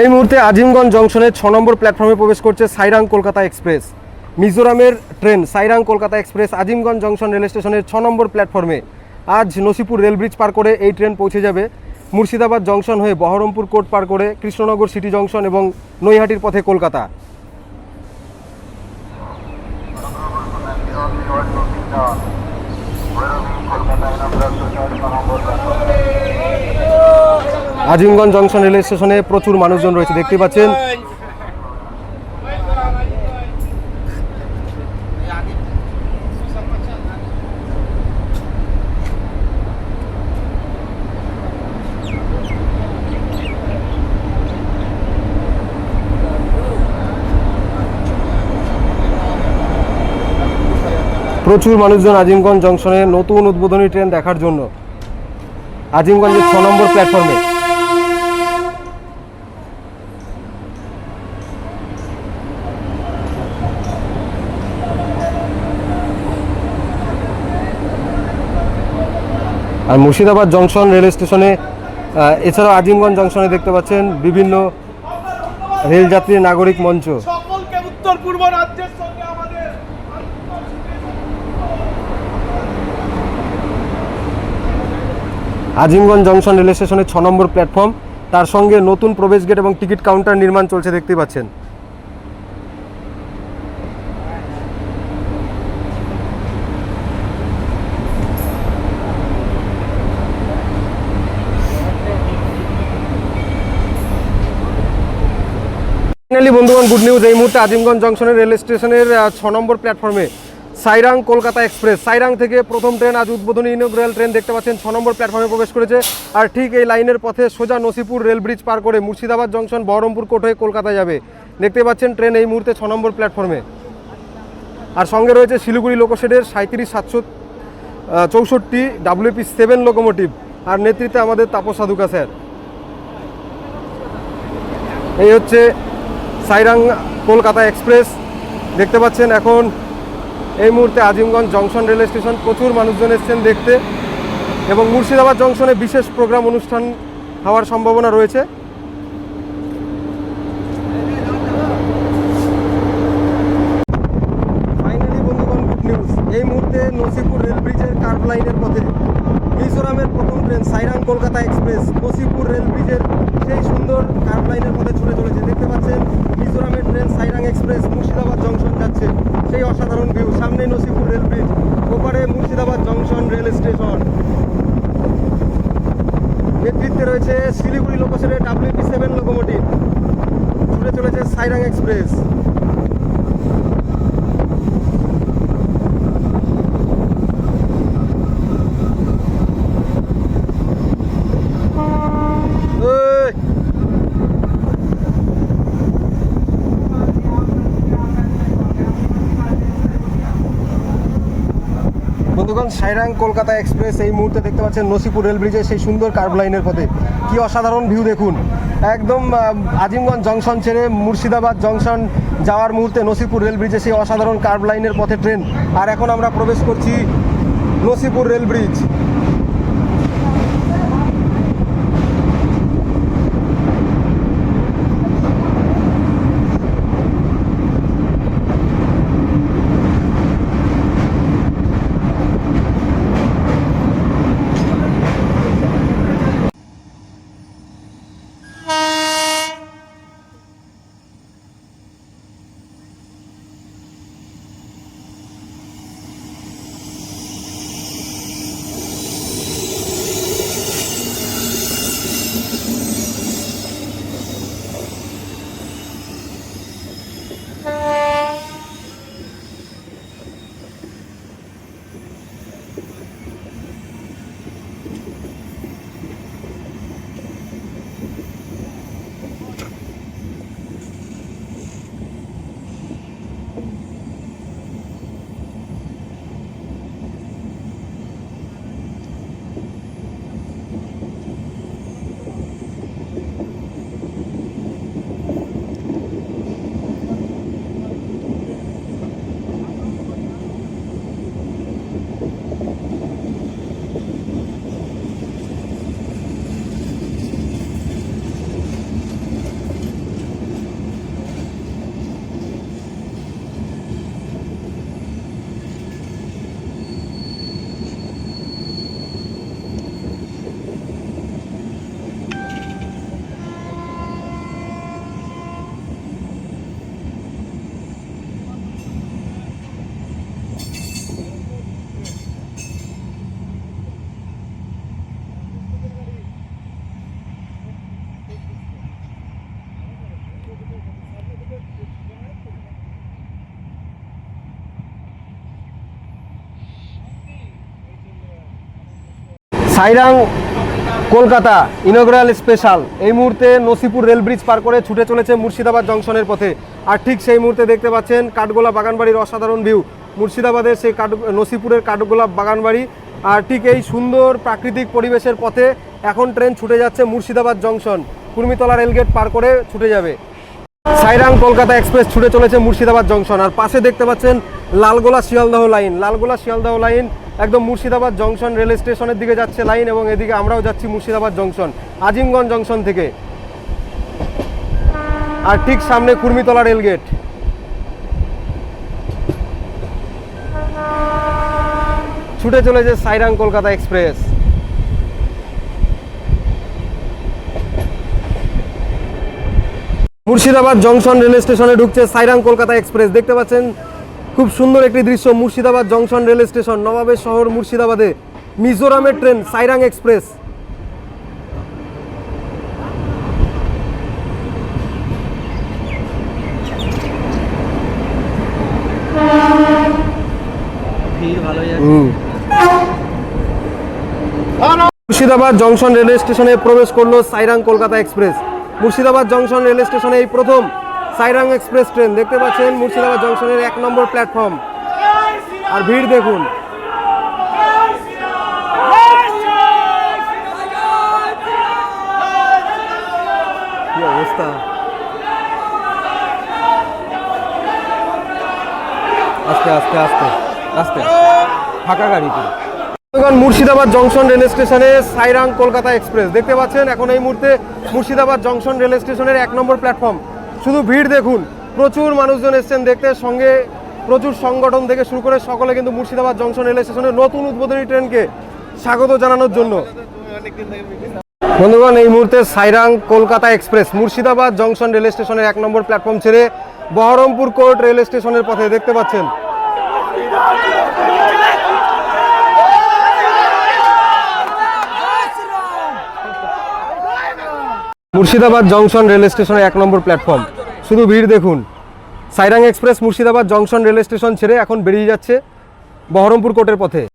এই মুহূর্তে আজিমগঞ্জ জংশনের ছ নম্বর প্ল্যাটফর্মে প্রবেশ করছে সাইরাং কলকাতা এক্সপ্রেস। মিজোরামের train Sairang Kolkata express Azimganj junction rail স্টেশনের ছ নম্বর প্ল্যাটফর্মে। আজ নসিপুর রেল ব্রিজ পার করে এই ট্রেন পৌঁছে যাবে। মুর্শিদাবাদ জংশন হয়ে বহরমপুর কোর্ট পার করে কৃষ্ণনগর সিটি জংশন এবং নৈহাটির পথে কলকাতা। আজিমগঞ্জ জংশন রেল স্টেশনে প্রচুর মানুষজন রয়েছে, দেখতে পাচ্ছেন। প্রচুর মানুষজন আজিমগঞ্জ জংশনে নতুন উদ্বোধনী ট্রেন দেখার জন্য। আজিমগঞ্জের ছ নম্বর প্ল্যাটফর্মে। আর মুর্শিদাবাদ জংশন রেল স্টেশনে এছাড়াও আজিমগঞ্জ জংশনে দেখতে পাচ্ছেন বিভিন্ন রেলযাত্রী নাগরিক মঞ্চ। উত্তর পূর্ব রাজ্যের সঙ্গে আমাদের আজিমগঞ্জ জংশন রেল স্টেশনের ছ নম্বর প্ল্যাটফর্ম তার সঙ্গে নতুন প্রবেশ গেট এবং টিকিট কাউন্টার নির্মাণ চলছে দেখতে পাচ্ছেন। ফাইনালি বন্ধুগণ গুড নিউজ এই মুহূর্তে আজিমগঞ্জ জংশনের রেল স্টেশনের ছ নম্বর প্ল্যাটফর্মে সাইরাং কলকাতা এক্সপ্রেস সাইরাং থেকে প্রথম ট্রেন আজ উদ্বোধনী ইনগ্রাল ট্রেন দেখতে পাচ্ছেন, ছ নম্বর প্ল্যাটফর্মে প্রবেশ করেছে। আর ঠিক এই লাইনের পথে সোজা নসিপুর রেল ব্রিজ পার করে মুর্শিদাবাদ জংশন বহরমপুর কোর্ট হয়ে কলকাতা যাবে। দেখতে পাচ্ছেন ট্রেন এই মুহূর্তে ছ নম্বর প্ল্যাটফর্মে আর সঙ্গে রয়েছে শিলিগুড়ি লোকোশেডের সাঁত্রিশ সাতশো চৌষট্টি ডাব্লিউপি সেভেন লোকোমোটিভ আর নেতৃত্বে আমাদের তাপস সাধুকা স্যার। এই হচ্ছে সাইরাং কলকাতা এক্সপ্রেস দেখতে পাচ্ছেন এখন এই মুহূর্তে আজিমগঞ্জ জংশন রেল স্টেশন প্রচুর মানুষজন এসছেন দেখতে এবং মুর্শিদাবাদ জংশনে বিশেষ প্রোগ্রাম অনুষ্ঠান হওয়ার সম্ভাবনা রয়েছে। ফাইনালি নিউজ এই মুহূর্তে নসিপুর রেল ব্রিজের কার্ভ লাইনের train Sairang Kolkata express Nasipur rail ব্রিজের সেই সুন্দর কার্ভ লাইনের পথে ছুটে চলেছে। দেখতে পাচ্ছেন, মিজোরামের train Sairang express Murshidabad junction যাচ্ছে। সেই অসাধারণ ভিউ সামনে নসিপুর রেল ব্রিজ, ওপারে মুর্শিদাবাদ জংশন রেল স্টেশন। নেতৃত্বে রয়েছে শিলিগুড়ি লোকোশনের ডাব্লিউপি সেভেন লোকোমোটিভ ছুটে চলেছে সাইরাং এক্সপ্রেস। বন্ধুগণ সাইরাং কলকাতা এক্সপ্রেস এই মুহূর্তে দেখতে পাচ্ছেন নসিপুর রেল ব্রিজের সেই সুন্দর কার্ভ লাইনের পথে। কি অসাধারণ ভিউ দেখুন। একদম আজিমগঞ্জ জংশন ছেড়ে মুর্শিদাবাদ জংশন যাওয়ার মুহূর্তে নসিপুর রেল ব্রিজে সেই অসাধারণ কার্ভ লাইনের পথে ট্রেন আর এখন আমরা প্রবেশ করছি Nasipur rail bridge. Sairang, Kolkata inaugural special এই মুহূর্তে নসিপুর রেল ব্রিজ পার করে ছুটে চলেছে মুর্শিদাবাদ জংশনের পথে। আর ঠিক সেই মুহূর্তে দেখতে পাচ্ছেন কাঠগোলা বাগানবাড়ির অসাধারণ ভিউ মুর্শিদাবাদের সেই কাঠ, নসিপুরের কাঠগোলা বাগানবাড়ি। আর ঠিক এই সুন্দর প্রাকৃতিক পরিবেশের পথে এখন ট্রেন ছুটে যাচ্ছে Murshidabad junction. Kurmitala rail gate পার করে ছুটে যাবে। সাইরাং, কলকাতা এক্সপ্রেস ছুটে চলেছে মুর্শিদাবাদ জংশন। আর পাশে দেখতে পাচ্ছেন লালগোলা শিয়ালদহ লাইন লালগোলা শিয়ালদহ লাইন একদম মুর্শিদাবাদ জংশন রেল স্টেশনের দিকে যাচ্ছে লাইন এবং এদিকে আমরাও যাচ্ছি মুর্শিদাবাদ জংশন, আজিমগঞ্জ জংশন থেকে। আর ঠিক সামনে কুর্মিতলা রেলগেট ছুটে চলেছে Sairang Kolkata express. Murshidabad junction rail স্টেশনে ঢুকছে সাইরাং কলকাতা এক্সপ্রেস। দেখতে পাচ্ছেন খুব সুন্দর একটি দৃশ্য মুর্শিদাবাদ জংশন রেল স্টেশন, নবাবের শহর মুর্শিদাবাদে, মিজোরামের train, Sairang express. Murshidabad junction rail স্টেশনে প্রবেশ করল Sairang Kolkata express. Murshidabad junction rail স্টেশনে এই প্রথম সাইরাং এক্সপ্রেস ট্রেন, দেখতে পাচ্ছেন মুর্শিদাবাদ জংশনের এক নম্বর প্ল্যাটফর্ম। আর ভিড় দেখুন। অবস্থা? আস্তে আস্তে আস্তে আস্তে। ফাঁকা মুর্শিদাবাদ জংশন রেল স্টেশনে সাইরাং কলকাতা এক্সপ্রেস। দেখতে পাচ্ছেন, এখন এই মুহূর্তে মুর্শিদাবাদ জংশন রেল স্টেশনের এক নম্বর প্ল্যাটফর্ম। শুধু ভিড় দেখুন, প্রচুর মানুষজন এসছেন দেখতে, সঙ্গে প্রচুর সংগঠন থেকে শুরু করে সকলে কিন্তু মুর্শিদাবাদ জংশন রেল স্টেশনের নতুন উদ্বোধনী ট্রেনকে স্বাগত জানানোর জন্য। বন্ধুগণ, এই মুহূর্তে Sairang Kolkata express, Murshidabad junction rail স্টেশনের এক নম্বর প্ল্যাটফর্ম ছেড়ে বহরমপুর কোর্ট রেল স্টেশনের পথে দেখতে পাচ্ছেন মুর্শিদাবাদ জংশন রেল স্টেশনের এক নম্বর প্ল্যাটফর্ম। শুধু ভিড় দেখুন। Sairang express Murshidabad junction rail station ছেড়ে এখন বেরিয়ে যাচ্ছে বহরমপুর কোর্টের পথে।